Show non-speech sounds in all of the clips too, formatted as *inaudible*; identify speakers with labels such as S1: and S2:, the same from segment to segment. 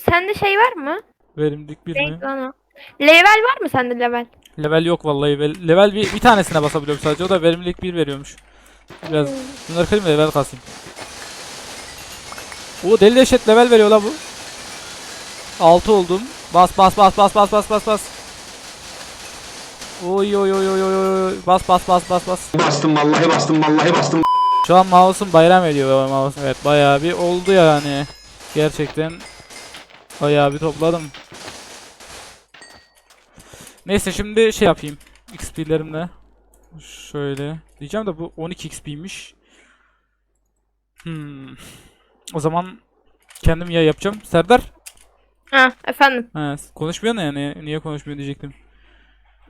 S1: sende şey var mı?
S2: Verimlilik bir mi?
S1: Neydi lan o? Level var mı sende level?
S2: Level yok vallahi. Level, level bir, bir tanesine basabiliyorum sadece. O da verimlilik 1 veriyormuş. Biraz bunları kırayım da level kasayım. O deli dehşet level veriyor la bu. 6 oldum. Bas bas bas bas bas bas bas bas. Oy oy oy oy oy oy. Bas bas bas bas bas.
S3: Bastım vallahi bastım vallahi bastım.
S2: Şu an mouse'um bayram ediyor mouse. Evet bayağı bir oldu yani. Gerçekten bayağı bir topladım. Neyse şimdi şey yapayım. XP'lerimle. Şöyle. Diyeceğim de bu 12 XP'ymiş. Hmm. O zaman kendim ya yapacağım. Serdar.
S1: Ha efendim.
S2: Ha, konuşmuyor ne yani? Niye konuşmuyor diyecektim.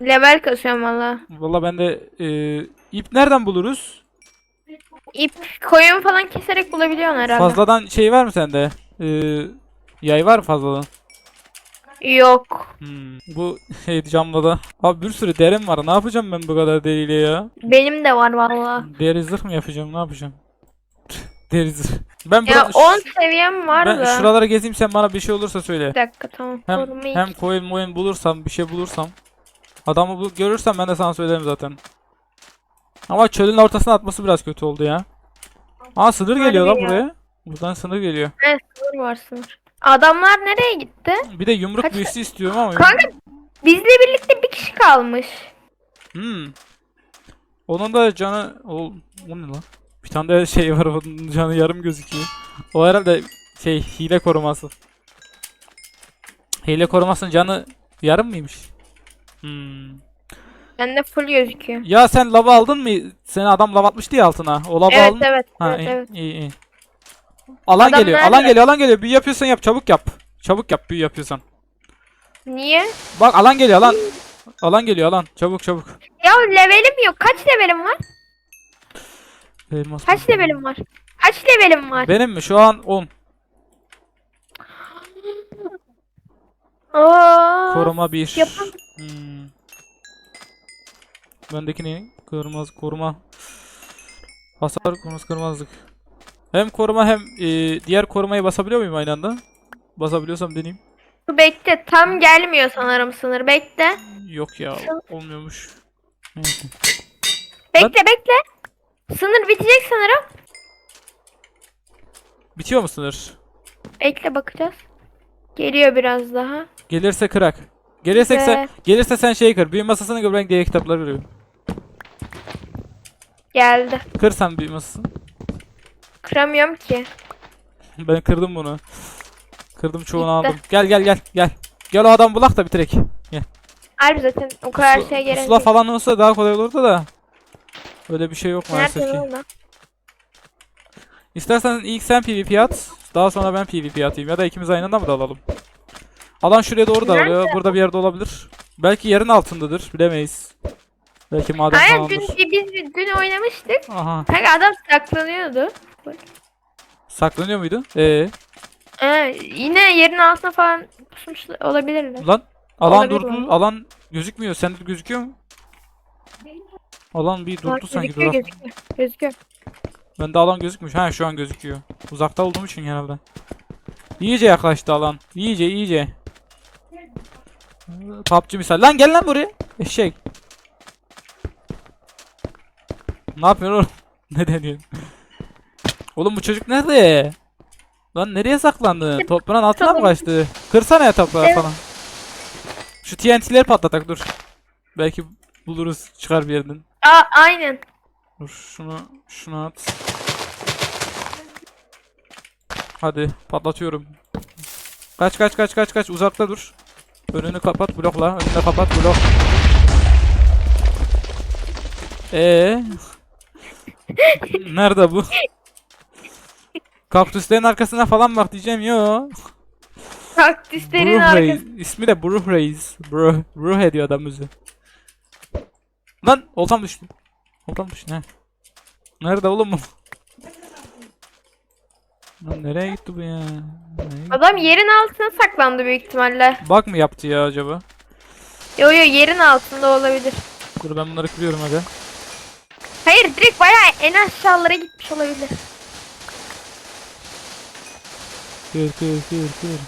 S1: Level kasıyorum valla.
S2: Valla ben de e, ip nereden buluruz?
S1: İp koyun falan keserek bulabiliyorsun herhalde.
S2: Fazladan şey var mı sende? E, yay var mı fazladan?
S1: Yok.
S2: Hmm. Bu *laughs* şey da. Abi bir sürü derim var. Ne yapacağım ben bu kadar deriyle ya?
S1: Benim de var valla.
S2: Deri zırh mı yapacağım? Ne yapacağım? Deri zırh. Ben
S1: Ya
S2: burada
S1: 10 seviyem var
S2: ben
S1: da.
S2: şuralara gezeyim sen bana bir şey olursa söyle.
S1: Bir dakika tamam.
S2: Hem
S1: Koruma ilk.
S2: hem coin moin bulursam bir şey bulursam adamı bul görürsem ben de sana söylerim zaten. Ama çölün ortasına atması biraz kötü oldu ya. Aa sınır geliyor lan
S1: ya.
S2: buraya. Buradan sınır geliyor.
S1: Evet sınır var sınır. Adamlar nereye gitti?
S2: Bir de yumruk
S1: Kaç-
S2: büyüsü istiyorum ama.
S1: Kanka bizle birlikte bir kişi kalmış.
S2: Hmm. Onun da canı o, o ne lan? Bir tane de şey var onun canı yarım gözüküyor. O herhalde şey hile koruması. Hile korumasının canı yarım mıymış? Hmm.
S1: Bende full gözüküyor.
S2: Ya sen lava aldın mı? Seni adam lava atmıştı ya altına. O lava
S1: Evet
S2: aldın.
S1: evet.
S2: Ha
S1: evet,
S2: iyi,
S1: evet.
S2: iyi iyi. Alan
S1: Adam
S2: geliyor.
S1: nerede?
S2: Alan geliyor. Alan geliyor. Büyü yapıyorsan yap. Çabuk yap. Çabuk yap büyü yapıyorsan.
S1: Niye?
S2: Bak alan geliyor alan. Alan geliyor alan. Çabuk çabuk.
S1: Ya levelim yok. Kaç levelim var?
S2: Elmas
S1: Kaç levelim var? Kaç levelim var?
S2: Benim mi? Şu an 10.
S1: Aa,
S2: Koruma 1.
S1: yapam-
S2: Hmm. Bendeki ne? Kırmaz koruma. Hasar kırmızı kırmazlık. Hem koruma hem e, diğer korumayı basabiliyor muyum aynı anda? Basabiliyorsam deneyeyim.
S1: Dur bekle. Tam gelmiyor sanırım sınır. Bekle.
S2: Yok ya olmuyormuş.
S1: Bekle bekle. Sınır bitecek sanırım.
S2: Bitiyor mu sınır?
S1: Bekle bakacağız. Geliyor biraz daha.
S2: Gelirse kırak. Gelirse
S1: Ve-
S2: sen, gelirse sen şey kır. Büyü masasını ben diğer kitapları veriyorum.
S1: Geldi.
S2: Kır sen büyü masasını.
S1: Kıramıyorum ki.
S2: Ben kırdım bunu. Kırdım çoğunu
S1: Gitti.
S2: aldım. Gel gel gel gel. Gel o adam bulak da bitirek.
S1: Harbi zaten o kadar
S2: Pusula-
S1: şey gerek
S2: pusula
S1: yok.
S2: falan olsa daha kolay olurdu da. Öyle bir şey yok maalesef
S1: Nerede
S2: ki.
S1: lan?
S2: İstersen ilk sen PvP at. Daha sonra ben PvP atayım. Ya da ikimiz aynı anda mı dalalım? Alan şuraya doğru
S1: Nerede?
S2: dağılıyor. Burada bir yerde olabilir. Belki yerin altındadır. Bilemeyiz. Belki maden
S1: Aynen
S2: falandır.
S1: dün, biz dün oynamıştık.
S2: Aha.
S1: Kanka adam saklanıyordu.
S2: Saklanıyor muydu? Ee,
S1: Ee, yine yerin altına falan pusmuş olabilirler.
S2: lan alan
S1: Olabilir
S2: durdu.
S1: mi?
S2: Alan gözükmüyor. Sende de gözüküyor mu? Alan bir durdu
S1: Bak,
S2: sanki.
S1: gözüküyor,
S2: Dur.
S1: gözüküyor, gözüküyor.
S2: Bende alan gözükmüş. Ha şu an gözüküyor. Uzakta olduğum için herhalde. İyice yaklaştı alan. İyice iyice. PUBG misal. Lan gel lan buraya. Eşek. Ne yapıyorsun oğlum? *laughs* ne deniyorsun? Oğlum bu çocuk nerede? Lan nereye saklandı? Toprağın altına mı kaçtı? Kırsana ya toprağı
S1: Evet.
S2: falan. Şu TNT'leri patlatak dur. Belki buluruz çıkar bir yerden.
S1: Aa aynen.
S2: Dur şunu şunu at. Hadi patlatıyorum. Kaç kaç kaç kaç kaç uzakta dur. Önünü kapat blokla. Önünü kapat blok. Ee. *laughs* Nerede bu? Kaktüslerin arkasına falan bak diyeceğim yo.
S1: Kaktüslerin
S2: Bruh
S1: arkası.
S2: Reis. İsmi de Bruh Reis. Bruh, Bruh ediyor adam bizi. Lan oltam düştü. Oltam düştü ne? Nerede oğlum bu? Lan nereye gitti bu ya? Nereye?
S1: Adam yerin altına saklandı büyük ihtimalle.
S2: Bak mı yaptı ya acaba?
S1: Yo yo yerin altında olabilir.
S2: Dur ben bunları kırıyorum hadi.
S1: Hayır direkt bayağı en aşağılara gitmiş olabilir.
S2: Kır kır kır kır.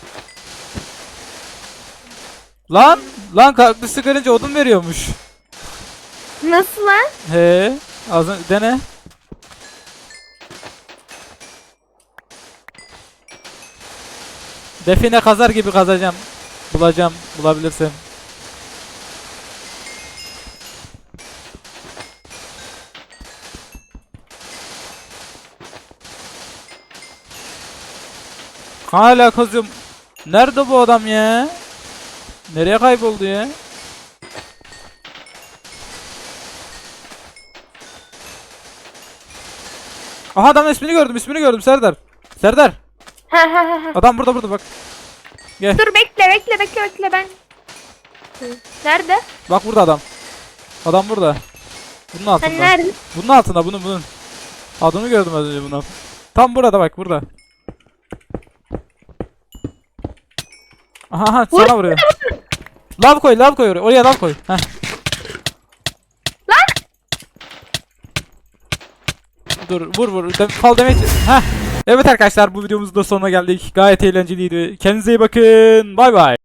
S2: Lan lan kaktüsü kırınca odun veriyormuş.
S1: Nasıl lan?
S2: He. Az önce dene. Define kazar gibi kazacağım. Bulacağım, bulabilirsin. Hala kazıyorum. Nerede bu adam ya? Nereye kayboldu ya? Aha adamın ismini gördüm, ismini gördüm Serdar. Serdar.
S1: Ha ha ha. ha.
S2: Adam burada burada bak.
S1: Dur bekle bekle bekle bekle ben. Nerede?
S2: Bak burada adam. Adam burada. Bunun altında.
S1: Nerede?
S2: Bunun altında bunun bunun. Adını gördüm az önce bunun. Tam burada bak burada. Aha, aha sana vuruyor. Lav koy lav koy oraya. Oraya lav koy. Heh.
S1: Lan!
S2: Dur vur vur. Dem fal demek. Heh. Evet arkadaşlar bu videomuzun da sonuna geldik. Gayet eğlenceliydi. Kendinize iyi bakın. Bay bay.